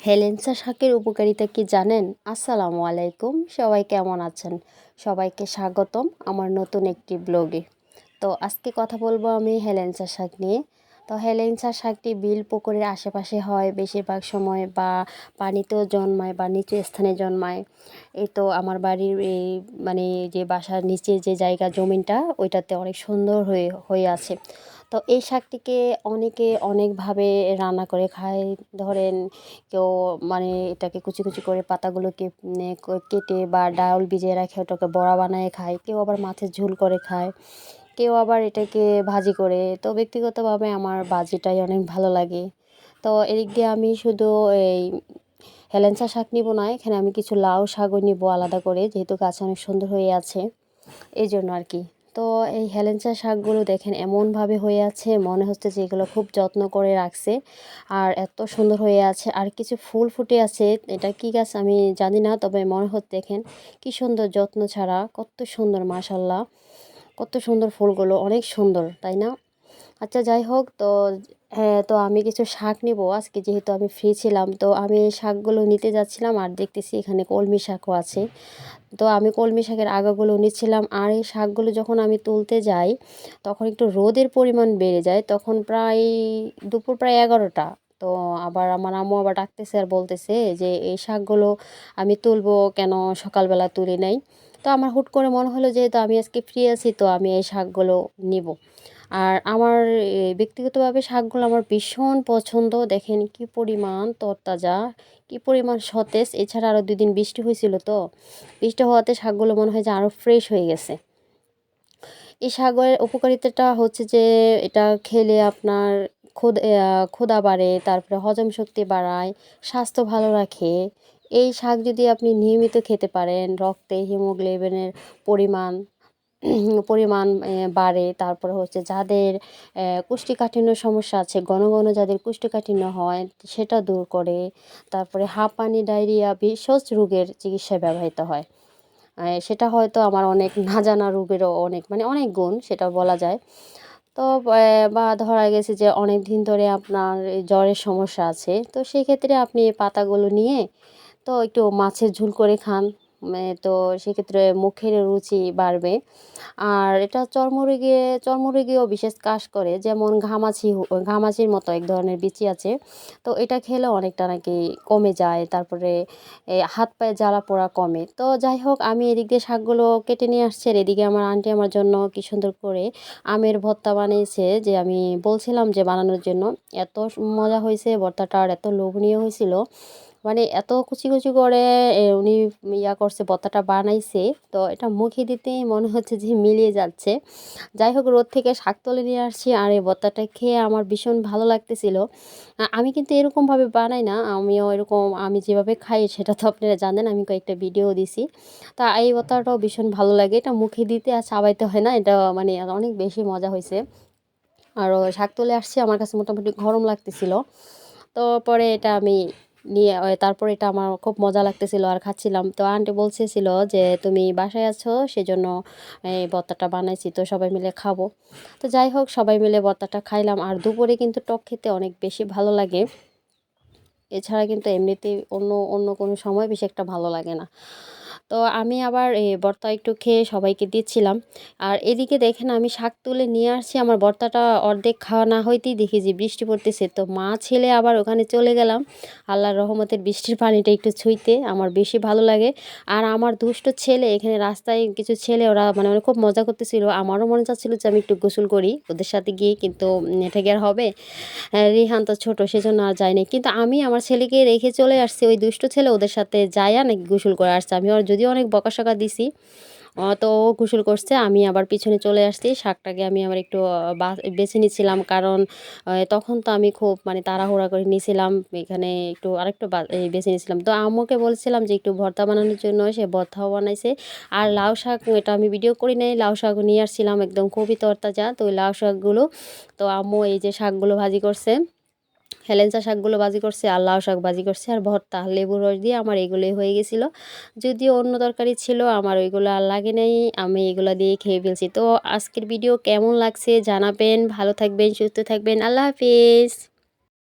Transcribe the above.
হেলেঞ্চা শাকের উপকারিতা কি জানেন? আসসালামু আলাইকুম। সবাই কেমন আছেন? সবাইকে স্বাগতম আমার নতুন একটি ব্লগে। তো আজকে কথা বলব আমি হেলেঞ্চা শাক নিয়ে। তো হেলেঞ্চা শাকটি বিল পুকুরের আশেপাশে হয়, বেশিরভাগ সময় বা পানিতেও জন্মায় বা নিচু স্থানে জন্মায়। এই তো আমার বাড়ির এই মানে যে বাসার নিচে যে জায়গা জমিনটা ওইটাতে অনেক সুন্দর হয়ে হয়ে আছে। তো এই শাকটিকে অনেকে অনেকভাবে রান্না করে খায়। ধরেন কেউ মানে এটাকে কুচি কুচি করে পাতাগুলোকে কেটে বা ডাউল ভিজিয়ে রাখে ওটাকে বড়া বানায় খায়। কেউ আবার মাছের ঝোল করে খায়। কেউ আবার এটাকে ভাজি করে। তো ব্যক্তিগতভাবে আমার ভাজিটাই অনেক ভালো লাগে। তো এদিক দিয়ে আমি শুধু এই হেলেঞ্চা শাক নিব না, এখানে আমি কিছু লাউ শাকও নিব আলাদা করে, যেহেতু গাছ অনেক সুন্দর হয়ে আছে। এই জন্য আর কি। তো এই হেলেঞ্চা শাকগুলো দেখেন এমনভাবে হয়ে আছে, মনে হচ্ছে যে এগুলো খুব যত্ন করে রাখছে। আর এত সুন্দর হয়ে আছে। আর কিছু ফুল ফুটে আছে। এটা কি গাছ আমি জানি না, তবে মনে হচ্ছে দেখেন কি সুন্দর যত্ন ছাড়া, কত সুন্দর মাশাল্লাহ কত সুন্দর ফুলগুলো, অনেক সুন্দর, তাই না? আচ্ছা যাই হোক, তো হ্যাঁ তো আমি কিছু শাক নেব। আজকে যেহেতু আমি ফ্রি ছিলাম, তো আমি শাকগুলো নিতে যাচ্ছিলাম আর দেখতেছি এখানে কলমি শাকও আছে। তো আমি কলমি শাকের আগাগুলো নিচ্ছিলাম আর এই শাকগুলো যখন আমি তুলতে যাই, তখন একটু রোদের পরিমাণ বেড়ে যায়। তখন প্রায় দুপুর প্রায় এগারোটা। তো আবার আমার আম্মু আবার ডাকতেছে আর বলতেছে যে, এই শাকগুলো আমি তুলবো কেন সকালবেলা তুলি নাই? তো আমার হুট করে মনে হলো যেহেতু আমি আজকে ফ্রি আছি, তো আমি এই শাকগুলো নিব। আর আমার ব্যক্তিগতভাবে শাকগুলো আমার ভীষণ পছন্দ। দেখেন কি পরিমাণ তরতাজা, কি পরিমাণ সতেজ। এছাড়া আরও দুদিন বৃষ্টি হয়েছিল তো, বৃষ্টি হওয়াতে শাকগুলো মনে হয় যে আরও ফ্রেশ হয়ে গেছে। এই শাকের উপকারিতাটা হচ্ছে যে, এটা খেলে আপনার ক্ষুদ ক্ষুদা বাড়ে, তারপরে হজম শক্তি বাড়ায়, স্বাস্থ্য ভালো রাখে। এই শাক যদি আপনি নিয়মিত খেতে পারেন, রক্তে, হিমোগ্লোবিনের পরিমাণ পরিমাণ বাড়ে। তারপরে হচ্ছে যাদের কুষ্টিকাঠিন্য সমস্যা আছে, ঘন ঘন যাদের কুষ্টিকাঠিন্য হয়, সেটা দূর করে। তারপরে হাঁপানি ডায়রিয়া ভেষজ রোগের চিকিৎসায় ব্যবহৃত হয়। সেটা হয়তো আমার অনেক না জানা রোগেরও অনেক মানে অনেক গুণ সেটা বলা যায়। তো বা ধরা গেছে যে অনেক দিন ধরে আপনার জ্বরের সমস্যা আছে। তো সেই ক্ষেত্রে আপনি পাতাগুলো নিয়ে, তো একটু মাছের ঝুল করে খান। তো সেক্ষেত্রে মুখের রুচি বাড়বে। আর এটা চর্মরোগে, চর্মরোগেও বিশেষ কাজ করে, যেমন ঘামাচি ঘামাচির মতো এক ধরনের বিচি আছে। তো এটা খেলে অনেকটা নাকি কমে যায়, তারপরে হাত পায়ে জ্বালা পোড়া কমে। তো যাই হোক, আমি এদিক দিয়ে শাকগুলো কেটে নিয়ে আসছি, আর এদিকে আমার আন্টি আমার জন্য কি সুন্দর করে আমের ভর্তা বানিয়েছে, যে আমি বলছিলাম যে বানানোর জন্য। এত মজা হয়েছে ভর্তাটা আর এত লোভনীয় হয়েছিল। মানে এত কুচি কুচি করে উনি ইয়া করছে, বত্তাটা বানাইছে, তো এটা মুখে দিতেই মনে হচ্ছে যে মিলিয়ে যাচ্ছে। যাই হোক, রোদ থেকে শাক তুলে নিয়ে আসছি আর এই বত্তাটা খেয়ে আমার ভীষণ ভালো লাগতেছিল। আমি কিন্তু এরকমভাবে বানাই না, আমিও এরকম, আমি যেভাবে খাই সেটা তো আপনারা জানেন, আমি কয়েকটা ভিডিও দিছি। তা এই বত্তাটাও ভীষণ ভালো লাগে, এটা মুখে দিতে আর চাবাইতে হয় না, এটা মানে অনেক বেশি মজা হয়েছে। আর শাক তুলে আসছি, আমার কাছে মোটামুটি গরম লাগতেছিল। তো পরে এটা আমি নিয়ে তারপর এটা আমার খুব মজা লাগতেছিল আর খাচ্ছিলাম। তো আন্টি বলছিল যে, তুমি বাসায় আছো, সেজন্য এই বর্তাটা বানাইছি, তো সবাই মিলে খাব। তো যাই হোক, সবাই মিলে বর্তাটা খাইলাম। আর দুপুরে কিন্তু টক খেতে অনেক বেশি ভালো লাগে। এছাড়া কিন্তু এমনিতেই অন্য অন্য কোনো সময় বেশি একটা ভালো লাগে না। তো আমি আবার ভর্তা একটু খেয়ে সবাইকে দিচ্ছিলাম। আর এদিকে দেখেন আমি শাক তুলে নিয়ে আসছি, আমার ভর্তাটা অর্ধেক খাওয়া না হইতেই দেখি যে বৃষ্টি পড়তেছে। তো মা ছেলে আবার ওখানে চলে গেলাম, আল্লাহর রহমতের বৃষ্টির পানিটা একটু ছুঁইতে, আমার বেশি ভালো লাগে। আর আমার দুষ্ট ছেলে, এখানে রাস্তায় কিছু ছেলে, ওরা মানে খুব মজা করতেছিল। আমারও মনে চাচ্ছিল যে আমি একটু গোসল করি ওদের সাথে গিয়ে, কিন্তু এটা কি আর হবে। রিহান তো ছোটো, সেজন্য আর যায়নি। কিন্তু আমি আমার ছেলেকে রেখে চলে আসছি, ওই দুষ্ট ছেলে ওদের সাথে যায় নাকি গোসল করে আসছে। আমি ওর যদিও অনেক বকাশকা দিছি। তো ও গোসল করছে, আমি আবার পিছনে চলে আসছি। শাকটাকে আমি আবার একটু বেছে নিচ্ছিলাম কারণ তখন তো আমি খুব মানে তাড়াহুড়া করে নিয়েছিলাম এখানে একটু আরেকটু বেছে নিয়েছিলাম তো আম্মুকে বলছিলাম যে একটু ভর্তা বানানোর জন্য সে ভর্তাও বানাইছে। আর লাউ শাক, এটা আমি ভিডিও করি নাই, লাউ শাক নিয়ে আসছিলাম একদম খুবই তরতাজা তো ওই লাউ শাকগুলো, তো আম্মু এই যে শাকগুলো ভাজি করছে। হেলেঞ্চা শাকগুলো বাজি করছে, আর লাউ শাক বাজি করছে, আর ভর্তা, লেবুর রস দিয়ে আমার এগুলোই হয়ে গেছিল। যদিও অন্য তরকারি ছিল, আমার ওইগুলো আর লাগে নাই, আমি এগুলো দিয়ে খেয়ে ফেলছি। তো আজকের ভিডিও কেমন লাগছে জানাবেন, ভালো থাকবেন, সুস্থ থাকবেন, আল্লাহ হাফিজ।